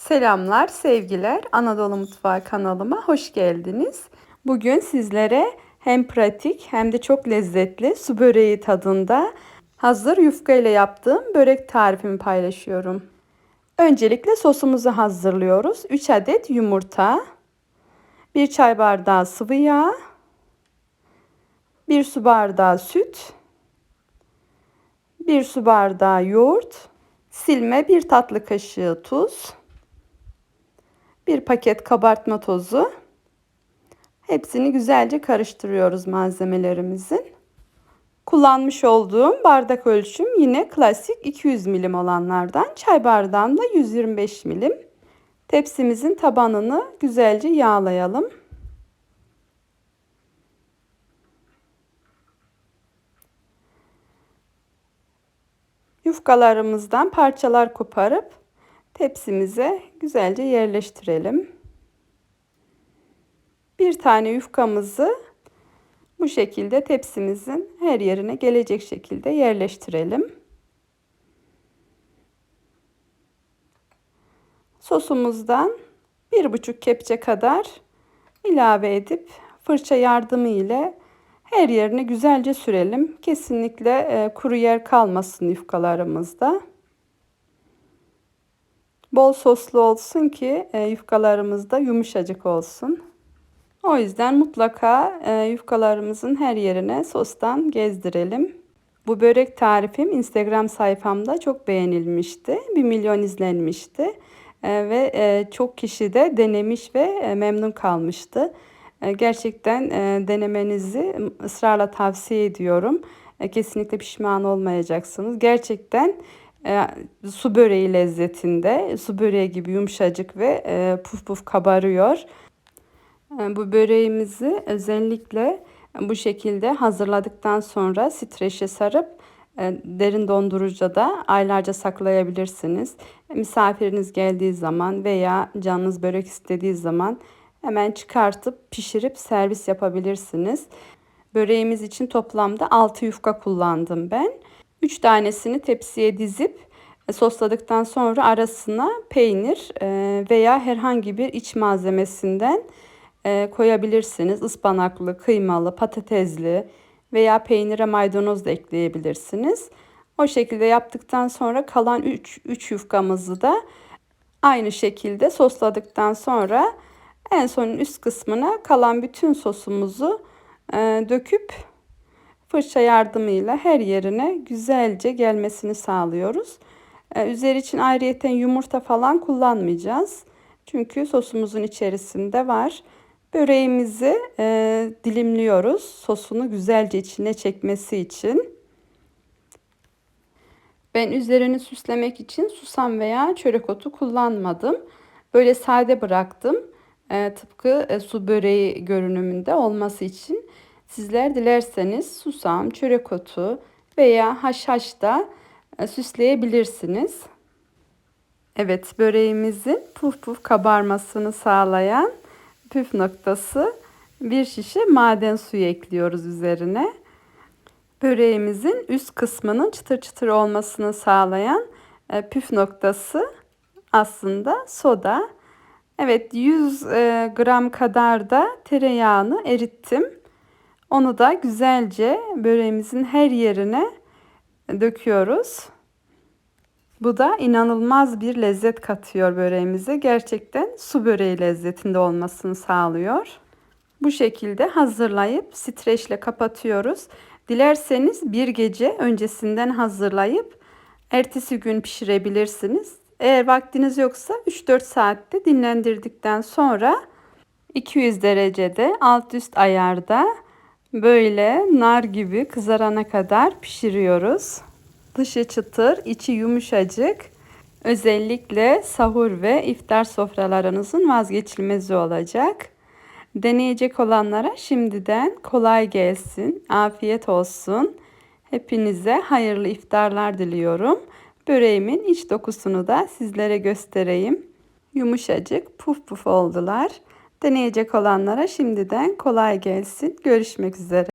Selamlar, sevgiler. Anadolu Mutfağı kanalıma hoş geldiniz. Bugün sizlere hem pratik hem de çok lezzetli su böreği tadında hazır yufka ile yaptığım börek tarifimi paylaşıyorum. Öncelikle sosumuzu hazırlıyoruz. 3 adet yumurta, 1 çay bardağı sıvı yağ, 1 su bardağı süt, 1 su bardağı yoğurt, silme 1 tatlı kaşığı tuz, bir paket kabartma tozu. Hepsini güzelce karıştırıyoruz malzemelerimizin. Kullanmış olduğum bardak ölçüm yine klasik 200 milim olanlardan. Çay bardağım da 125 milim. Tepsimizin tabanını güzelce yağlayalım. Yufkalarımızdan parçalar koparıp tepsimize güzelce yerleştirelim. Bir tane yufkamızı bu şekilde tepsimizin her yerine gelecek şekilde yerleştirelim. Sosumuzdan bir buçuk kepçe kadar ilave edip fırça yardımı ile her yerine güzelce sürelim. Kesinlikle e, kuru yer kalmasın yufkalarımızda. Bol soslu olsun ki e, yufkalarımız da yumuşacık olsun. O yüzden mutlaka e, yufkalarımızın her yerine sostan gezdirelim. Bu börek tarifim Instagram sayfamda çok beğenilmişti. 1 milyon izlenmişti. E, ve e, çok kişi de denemiş ve e, memnun kalmıştı. E, gerçekten e, denemenizi ısrarla tavsiye ediyorum. E, kesinlikle pişman olmayacaksınız. Gerçekten e, su böreği lezzetinde. Su böreği gibi yumuşacık ve e, puf puf kabarıyor. E, bu böreğimizi özellikle bu şekilde hazırladıktan sonra streçe sarıp e, derin dondurucuda aylarca saklayabilirsiniz. Misafiriniz geldiği zaman veya canınız börek istediği zaman hemen çıkartıp pişirip servis yapabilirsiniz. Böreğimiz için toplamda 6 yufka kullandım ben. 3 tanesini tepsiye dizip e, sosladıktan sonra arasına peynir e, veya herhangi bir iç malzemesinden e, koyabilirsiniz. Ispanaklı, kıymalı, patatesli veya peynire maydanoz da ekleyebilirsiniz. O şekilde yaptıktan sonra kalan 3 3 yufkamızı da aynı şekilde sosladıktan sonra en son üst kısmına kalan bütün sosumuzu döküp fırça yardımıyla her yerine güzelce gelmesini sağlıyoruz. Ee, üzeri için ayrıyeten yumurta falan kullanmayacağız. Çünkü sosumuzun içerisinde var. Böreğimizi e, dilimliyoruz. Sosunu güzelce içine çekmesi için. Ben üzerini süslemek için susam veya çörek otu kullanmadım. Böyle sade bıraktım. E, tıpkı e, su böreği görünümünde olması için. Sizler dilerseniz susam, çörek otu veya haşhaş da e, süsleyebilirsiniz. Evet böreğimizin puf puf kabarmasını sağlayan püf noktası bir şişe maden suyu ekliyoruz üzerine. Böreğimizin üst kısmının çıtır çıtır olmasını sağlayan e, püf noktası aslında soda. Evet 100 e, gram kadar da tereyağını erittim. Onu da güzelce böreğimizin her yerine döküyoruz. Bu da inanılmaz bir lezzet katıyor böreğimize. Gerçekten su böreği lezzetinde olmasını sağlıyor. Bu şekilde hazırlayıp streçle kapatıyoruz. Dilerseniz bir gece öncesinden hazırlayıp ertesi gün pişirebilirsiniz. Eğer vaktiniz yoksa 3-4 saatte dinlendirdikten sonra 200 derecede alt üst ayarda Böyle nar gibi kızarana kadar pişiriyoruz. Dışı çıtır, içi yumuşacık. Özellikle sahur ve iftar sofralarınızın vazgeçilmezi olacak. Deneyecek olanlara şimdiden kolay gelsin, afiyet olsun. Hepinize hayırlı iftarlar diliyorum. Böreğimin iç dokusunu da sizlere göstereyim. Yumuşacık, puf puf oldular. Deneyecek olanlara şimdiden kolay gelsin. Görüşmek üzere.